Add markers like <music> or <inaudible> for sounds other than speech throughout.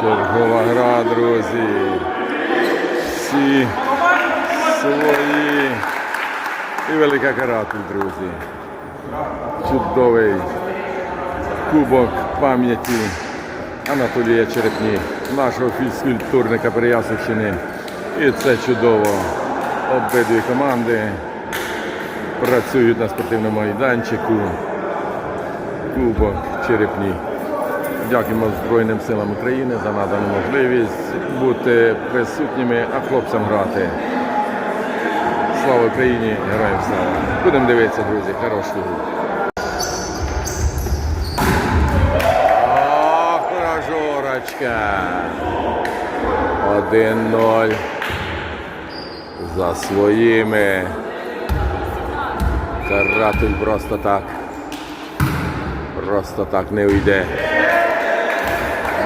Чергова гра, друзі. Всі свої. І велика каратель, друзі. Чудовий кубок пам'яті Анатолія Черепні, нашого фізкультурника Переяславщини. І це чудово. Обидві команди працюють на спортивному майданчику. Кубок Черепні. Дякуємо Збройним силам України за надану можливість бути присутніми, а хлопцям грати. Слава Україні! Героям слава! Будемо дивитися, друзі, хорошу гру. Ох, прожорочка! 1-0 за своїми. Каратель просто так. Просто так не уйде.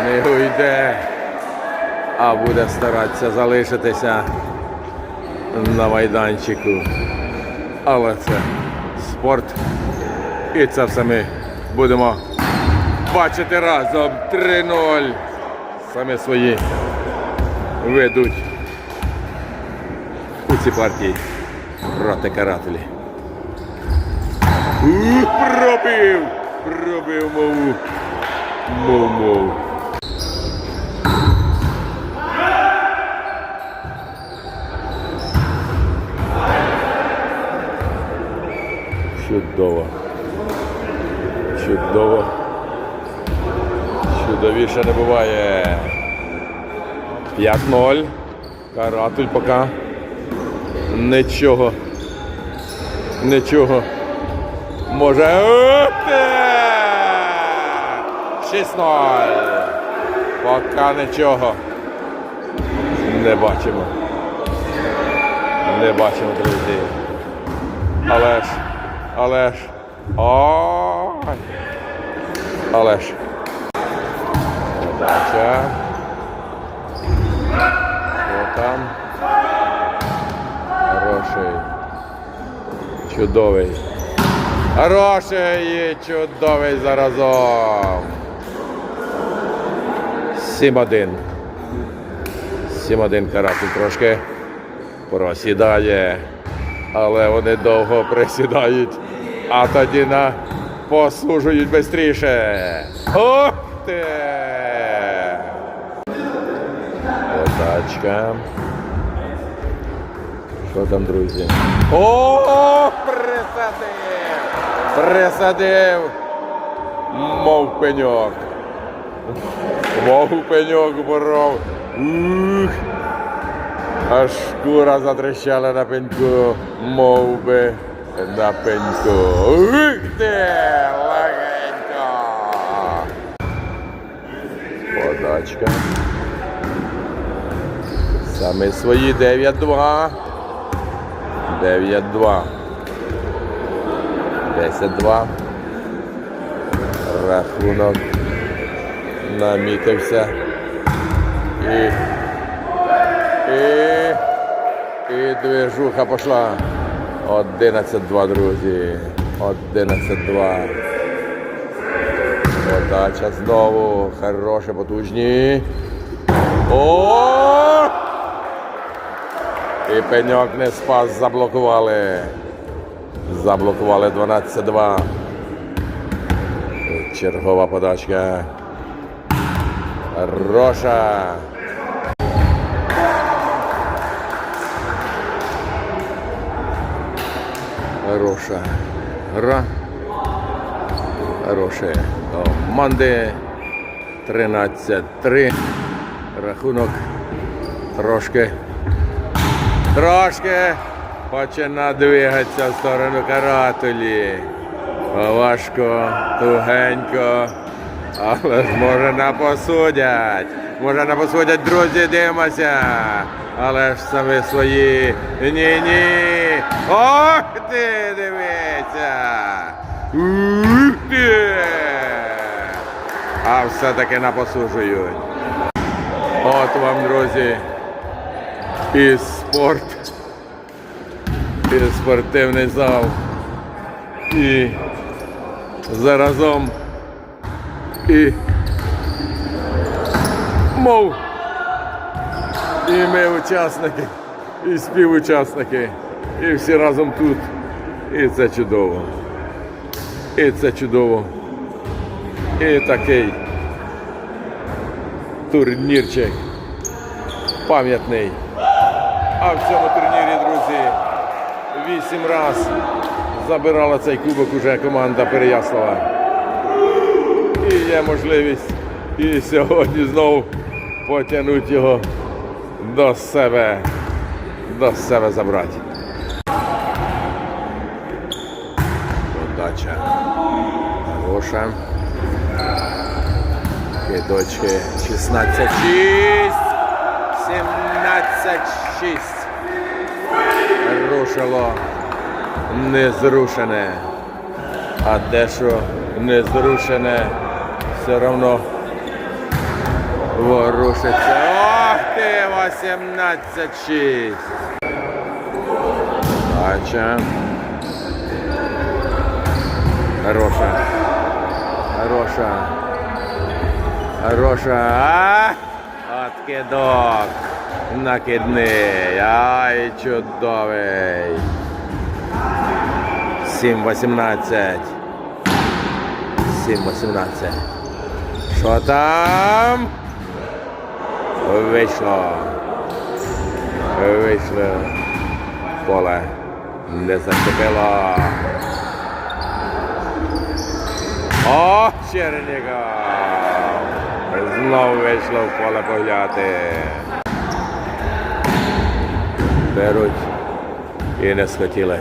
Не уйде, а буде старатися залишитися на майданчику. Але це спорт. І це все ми будемо бачити разом. 3-0. Саме свої ведуть у цій партії проти карателі. Пробив! Пробив мову. Мов-мов. Чудово. Чудово. Чудовіше не буває. 5-0. Каратель поки. Нічого. Нічого. Може. Ух ти! 6-0. Поки нічого. Не бачимо. Не бачимо, друзі. Але ж. Але ж. Ой. Але ж. Подача. Хороший. Чудовий. Хороший і чудовий заразом. 7-1. 7-1 каратель трошки просідає. Але вони довго присідають, а тоді на послужують швидше. Ух ти! Подачка. Що там, друзі? О, присадив! Присадив! Мов пеньок. Мов пеньок боров. Ух! Аж шкура затрещала на пеньку, мов би на пеньку. Ух ти! Легенько! Подачка. Саме свої 9-2. 9-2. 10-2. Рахунок намітився. І і, і движуха пішла. 11-2, друзі. 11-2. Подача знову. Хороше, потужні. О! І пеньок не спас, заблокували. Заблокували 12-2. Чергова подачка. Хороша. Хороша гра. Хороше. Команди 13-3. Рахунок трошки. Трошки починає двигатися в сторону каратулі. Важко, тугенько. Але може напосудять. Може напосудять, друзі, дивимося. Але ж самі свої. Ні-ні. Ох ти, дивися. Ух ти. А все-таки напосуджують. От вам, друзі. І спорт. І спортивний зал. І заразом і Мов. І ми учасники, і співучасники, і всі разом тут. І це чудово. І це чудово. І такий турнірчик пам'ятний. А в цьому турнірі, друзі, вісім раз забирала цей кубок уже команда Переяслава. І є можливість і сьогодні знову потягнути його до себе, до себе забрати. Хороша. Кидочки 16-6. 17-6. Рушило незрушене. А дещо незрушене все одно ворушиться. Ох ти, 18-6. Дача. Хороша. Хороша. Хороша. А? Откидок. Накидний. Ай, чудовий. 7-18. 7-18. Що там? Вийшло. Вийшло. Поле. Не зачепило. О, Чернігов! Знову вийшло в поле погляти. Беруть і не схотіли.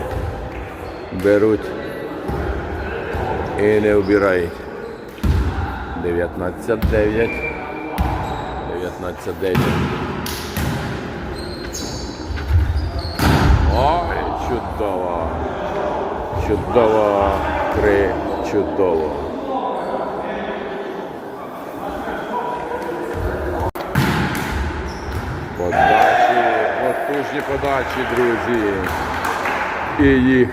Беруть і не вбирають. 19-9. 19-9. Ой, чудово. Чудово. Три чудово. Подачі, потужні подачі, друзі. І їх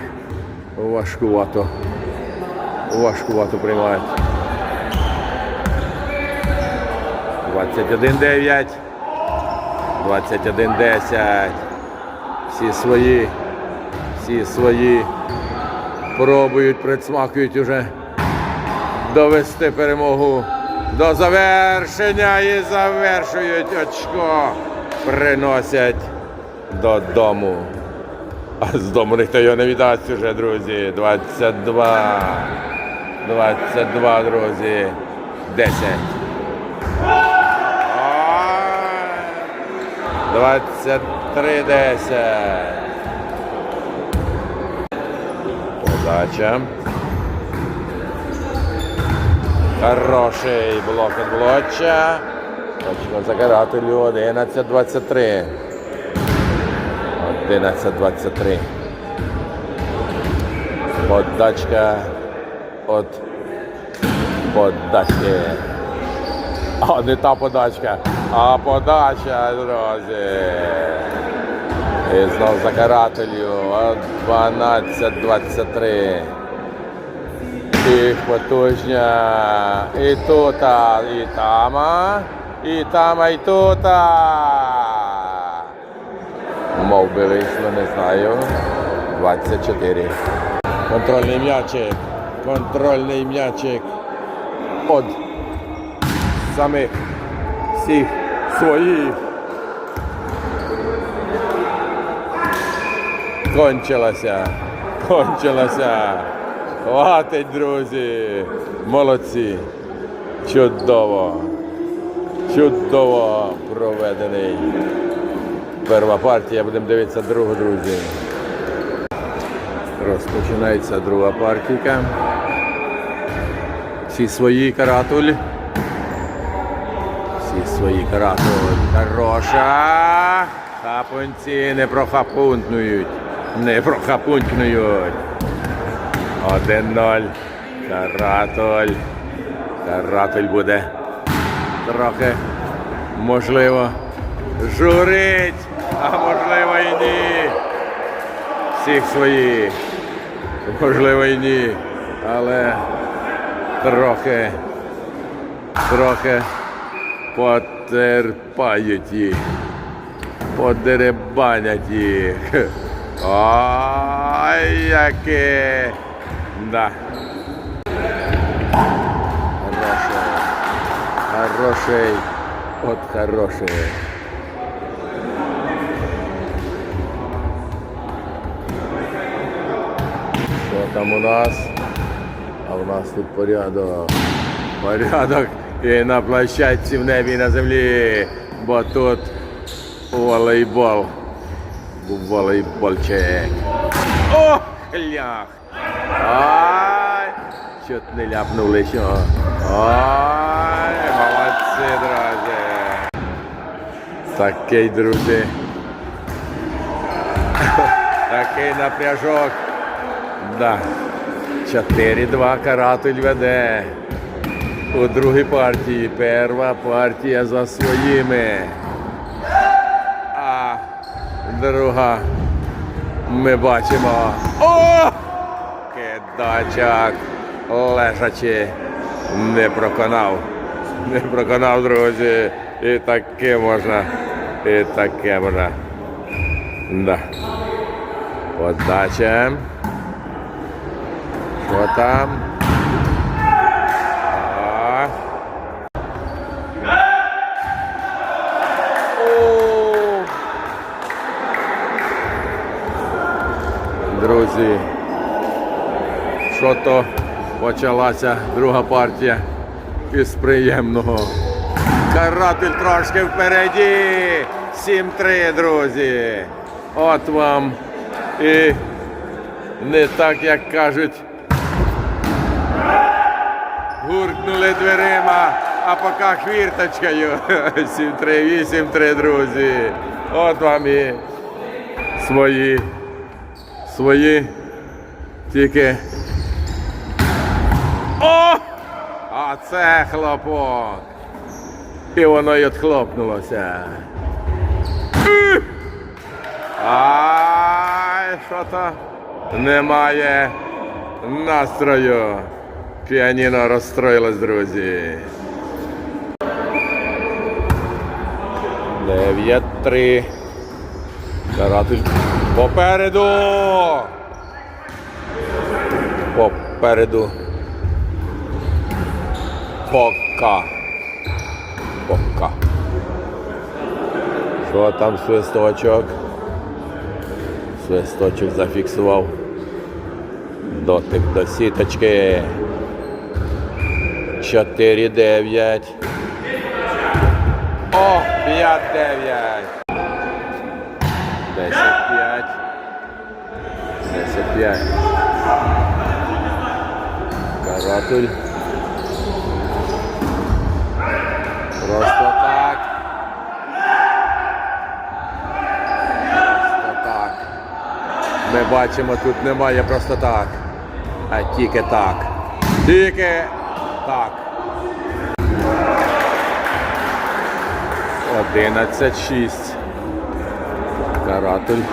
важкувато. Важкувато приймають. 21-9. 21-10. Всі свої. Всі свої. Пробують, предсмакують уже довести перемогу до завершення і завершують очко. Приносять додому. А з дому ніхто його не віддасть уже, друзі. 22. 22, друзі. 10. 23 10. Подача. Хороший блок від Блоча. Точно за карателю 11-23. 11-23. Подачка от подачки. А не та подачка, а подача, друзі. І знов за карателю. От 12-23. І потужня. І тут, і там, і там, і тут. Би вийшло, не знаю. 24. Контрольний м'ячик. Контрольний м'ячик. От самих всіх своїх. Кончилася. Кончилася. Хватить, друзі. Молодці. Чудово. Чудово проведений. Перша партія, будемо дивитися другу, друзі. Розпочинається друга партійка. Всі свої каратуль. Всі свої каратуль. Хороша. Хапунці не прохапунтнують. Не прохапунтнують. 1-0. Каратуль. Каратуль буде трохи, можливо, журить, а можливо і ні. Всіх своїх. Можливо і ні. Але трохи, трохи потерпають їх, подеребанять їх. Ой, яке. Да. Хороший. Хороший. От хороший. Там у нас? А у нас тут порядок. Порядок і на площадці в небі і на землі. Бо тут волейбол. Волейбольчик. О, лях! Ай! Чот не ляпнули що. Ай, молодці, друзі. Такий, друзі. <laughs> Такий напряжок. Да. 4-2 каратель веде. У другій партії. Перша партія за своїми. А друга ми бачимо. О! Кидачак лежачи не проконав. Не проконав, друзі. І таке можна. І таке можна. Да. Подача. Що там? Друзі, що то почалася друга партія із приємного. Каратель трошки впереді. 7-3, друзі. От вам і не так, як кажуть. Дверима, а поки хвірточкою. <laughs> 7-3, 8-3, друзі. От вам і свої. Свої. Тільки. О! А це хлопок. І воно й отхлопнулося. Ай, що то немає настрою. Піаніно розстроїлось, друзі. 9-3. Каратель попереду. Попереду. Пока. Пока. Що там свисточок? Свисточок зафіксував. Дотик до сіточки. 4-9. О, 5-9. 10-5. 10-5. Каратуль. Просто так. Просто так. Ми бачимо, тут немає просто так. А тільки так. Тільки так. 11-6. Каратуль.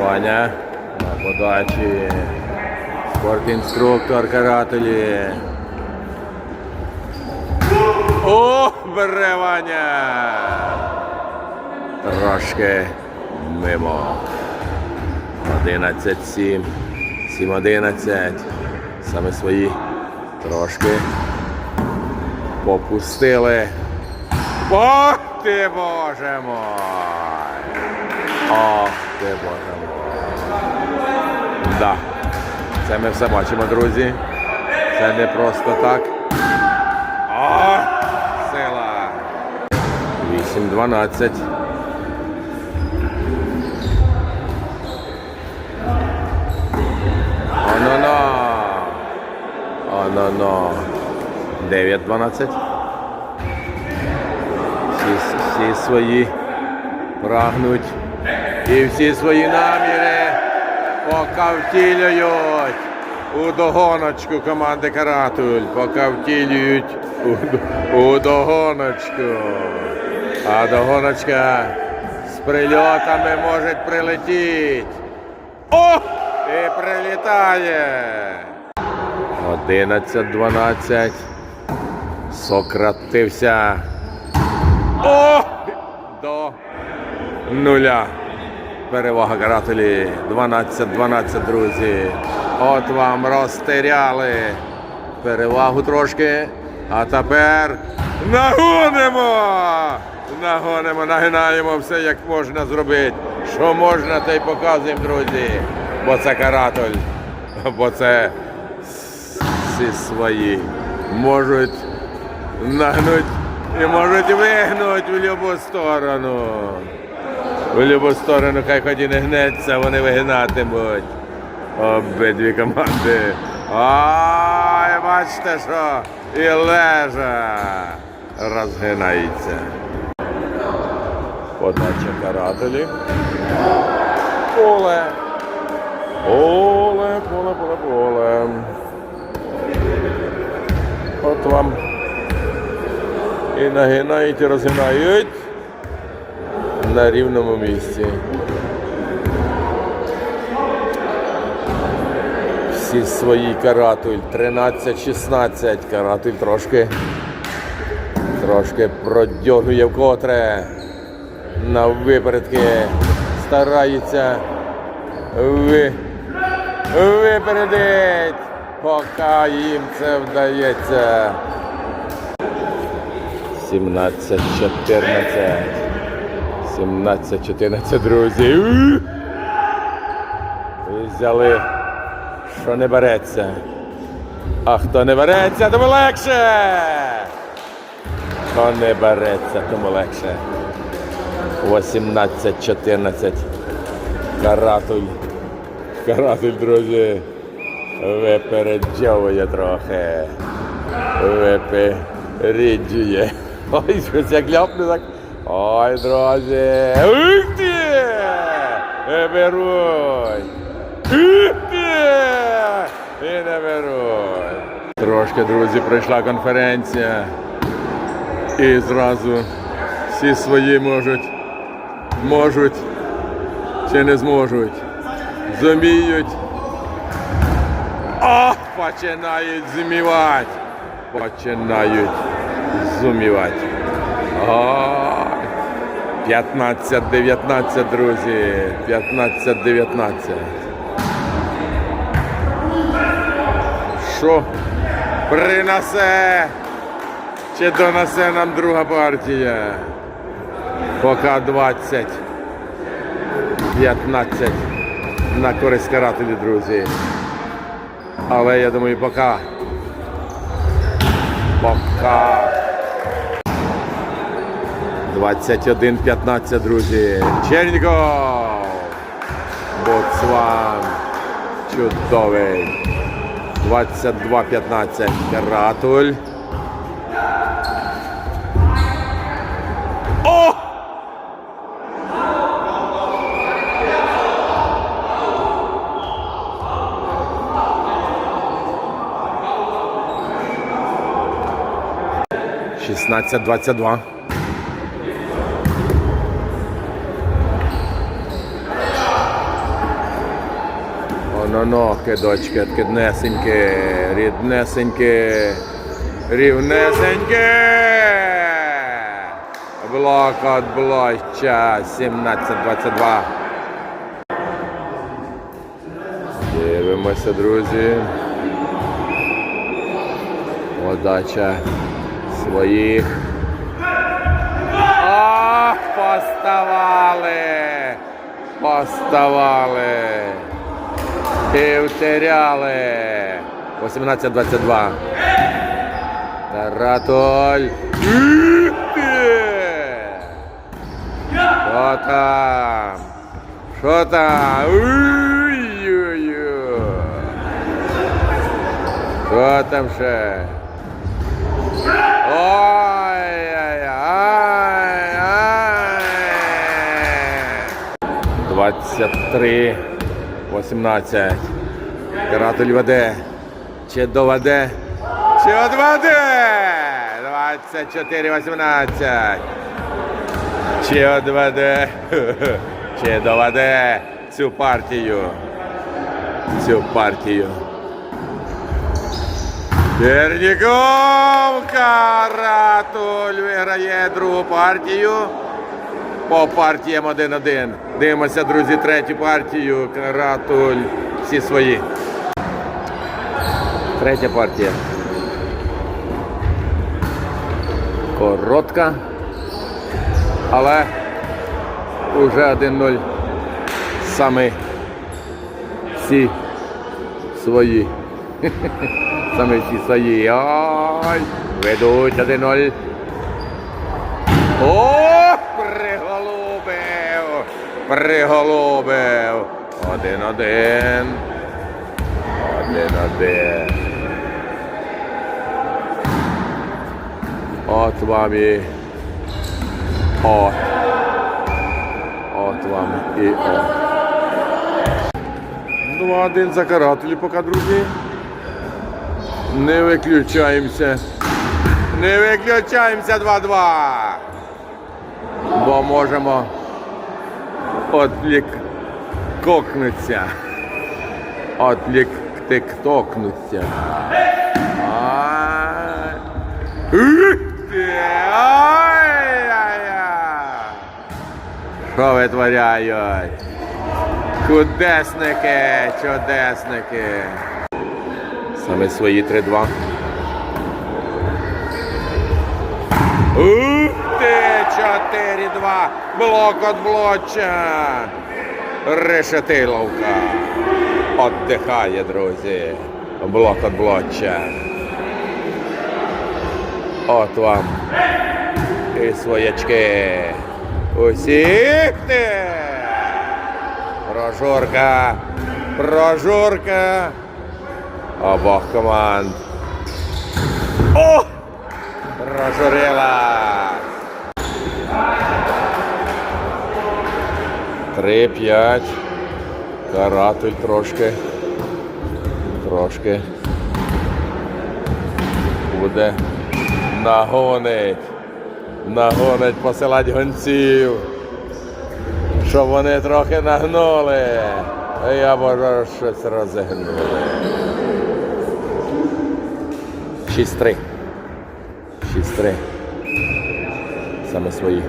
Ваня. На подачі. Спортінструктор карателі. О, бере Ваня. Трошки мимо. 11-7. 7-11. Саме свої трошки попустили. Ох ти, боже мой! Ох ти, боже мой! Да. Це ми все бачимо, друзі. Це не просто так. О, сила! 8-12. Оно-но! Оно-но! 9-12. Всі, свої прагнуть і всі свої наміри поки втілюють у догоночку команди Каратуль. Поки втілюють у, у догоночку. А догоночка з прильотами може прилетіти. О! І прилітає. 11-12. Сократився. О! До нуля. Перевага карателі. 12-12, друзі. От вам розтеряли перевагу трошки. А тепер нагонимо! Нагонимо, нагинаємо все, як можна зробити. Що можна, те й показуємо, друзі. Бо це каратель. Бо це всі свої. Можуть нагнуть і можуть вигнуть в будь-яку сторону. В будь-яку сторону, хай хоч і не гнеться, вони вигинатимуть. Обидві команди. Ай, бачите, що і лежа розгинається. Подача карателі. Поле. Поле, поле, поле, поле. От вам і нагинають, і розгинають на рівному місці. Всі свої каратуль. 13-16. Каратуль трошки. Трошки продьогує вкотре. На випередки. Старається ви, випередить. Поки їм це вдається. 17-14. 17-14, друзі. Ух! І Взяли, що не береться. А хто не береться, тому легше. Хто не береться, тому легше. 18-14. Каратуль. Каратуль, друзі. Випереджовує трохи. Випереджує. Ой, щось як ляпне так. Ой, друзі. Ух ти! Не беруть. Ух ти! І не беруть. Трошки, друзі, прийшла конференція. І зразу всі свої можуть, можуть чи не зможуть. Зуміють. О, починають зумівати. Починають зумівати. Ой. 15-19, друзі. 15-19. Що принесе? Чи донесе нам друга партія? Поки 20. 15 на користь карателі, друзі. Але я думаю, поки. Поки. 21-15, друзі. Черніков. Боцван. Чудовий. 22-15. Каратуль. О! Шістнадцять двадцять два. Оно-но, кидочки, киднесеньке, ріднесеньке, рівнесеньке. Блок от блоча 17-22. Дивимося, друзі. Подача своїх. Ах, поставали! Поставали! І втеряли. 18-22. Таратоль. Ти! Що там? Що там? Що там ще? Ой-ой-ой. 23. 18. Каратель веде. Чи доведе? Чи одведе? 24, 18. Чи одведе? <laughs> Чи доведе цю партію? Цю партію. Черніков Каратуль виграє другу партію. По партіям 1-1. Дивимося, друзі, третю партію. Каратуль. Всі свої. Третя партія. Коротка. Але уже 1-0. Саме всі свої. <laughs> Саме всі свої. Ой! Ведуть 1-0. О! Приголубив! Приголубив! Один-один. Один-один. От вам і. От. От вам і от. Два-один за карателі поки, друзі. Не виключаємося. Не виключаємося 2-2. Бо можемо ти! Ай-яй-яй! Що витворяють? Кудесники, чудесники. Саме свої 3-2. Ух ти! 4-2. Блок от блоча. Решетиловка. Отдихає, друзі. Блок от блоча. От вам. І своячки. Усіх ти. Прожорка. Прожорка. Обох команд. О! Прожурила. Три, п'ять. Каратель трошки. Трошки. Буде нагонить. Нагонить посилать гонців. Щоб вони трохи нагнули. А я бажаю щось розігнули. 6-3. 6-3. Саме свої.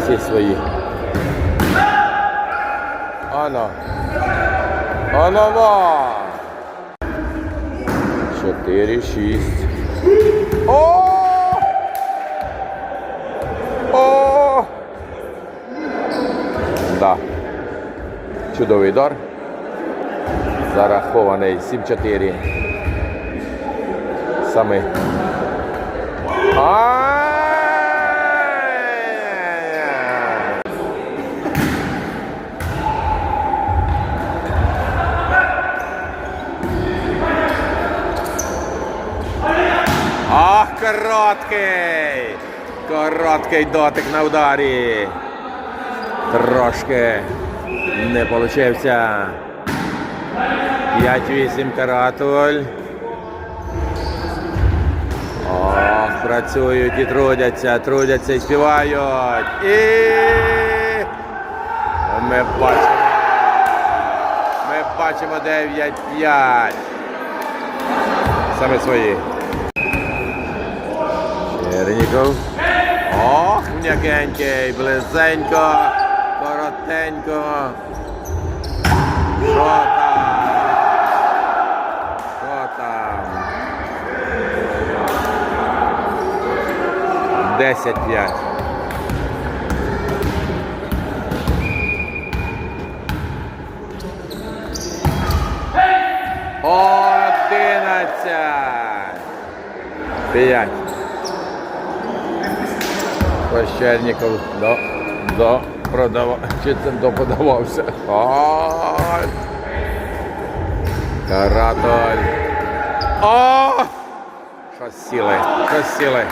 Всі свої. Ано. Ано во. 4-6. О! О! Да. Чудовий удар. Зарахований 7-4. Саме. Ай-яй-яй. Ах, короткий! Короткий дотик на ударі. Трошки не получився. 5-8 каратуль. Ох, працюють і трудяться, трудяться і співають. І ми бачимо. Ми бачимо 9-5. Саме свої. Черніков. Ох, м'якенький, близенько, коротенько. Що там? Що там? 10-5. Одинадцять. П'ять. Прощальников до, до продава, чи це до подавався. Ой. Каратоль. О! Щось сіли, щось сіли.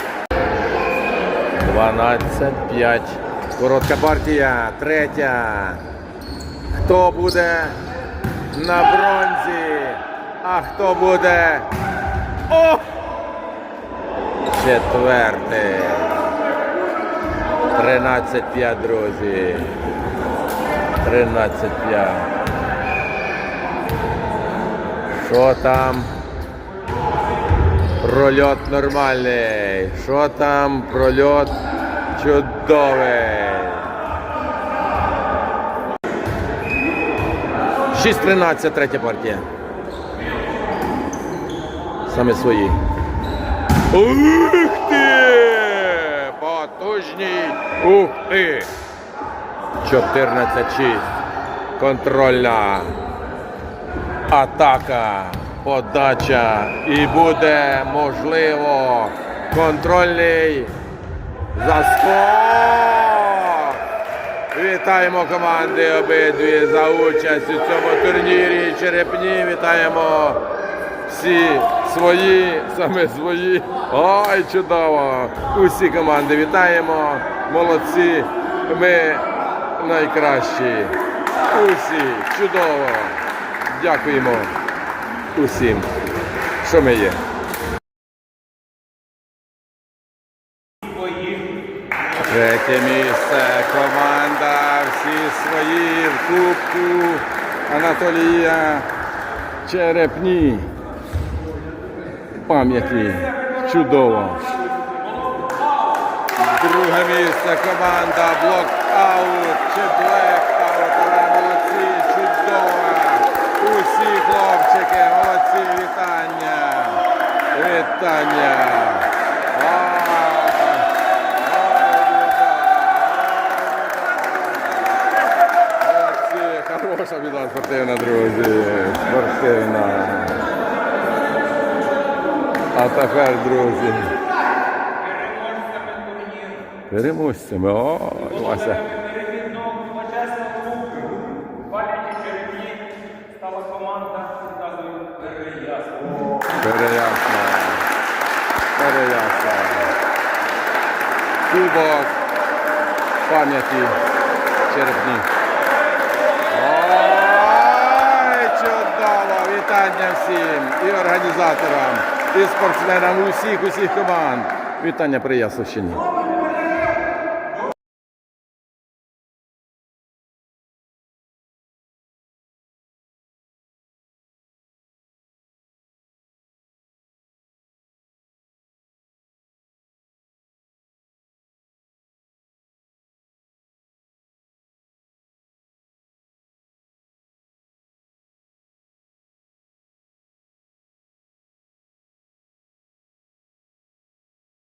12-5. Коротка партія. Третя. Хто буде на бронзі? А хто буде? О! Четвертий. 13-5, друзі. 13-5. Що там? Прольот нормальний. Що там? Прольот чудовий. 6-13, третя партія. Саме свої. Ух ти! Потужній! Ух ти! 14-6. Контрольна. Атака. Подача. І буде можливо контрольний заскок. Вітаємо команди обидві за участь у цьому турнірі. Черепні. Вітаємо всі свої, саме свої. Ой, чудово! Усі команди вітаємо. Молодці. Ми найкращі. Усі. Чудово. Дякуємо усім, що ми є. Третє місце. Команда. Всі свої в кубку. Анатолія Черепні. Пам'яті. Чудово. Друге місце команда блокаут чи блекаут. Але молодці, чудово. Усі хлопчики, молодці, вітання. Вітання. Молодці, хороша біда спортивна, друзі. Спортивна. А тепер, друзі. Переможцями. О, Вася. Переясна. Переясна. Кубок пам'яті черепні. Ой, чудово! Вітання всім і організаторам, і спортсменам усіх усіх команд. Вітання Прияславщині.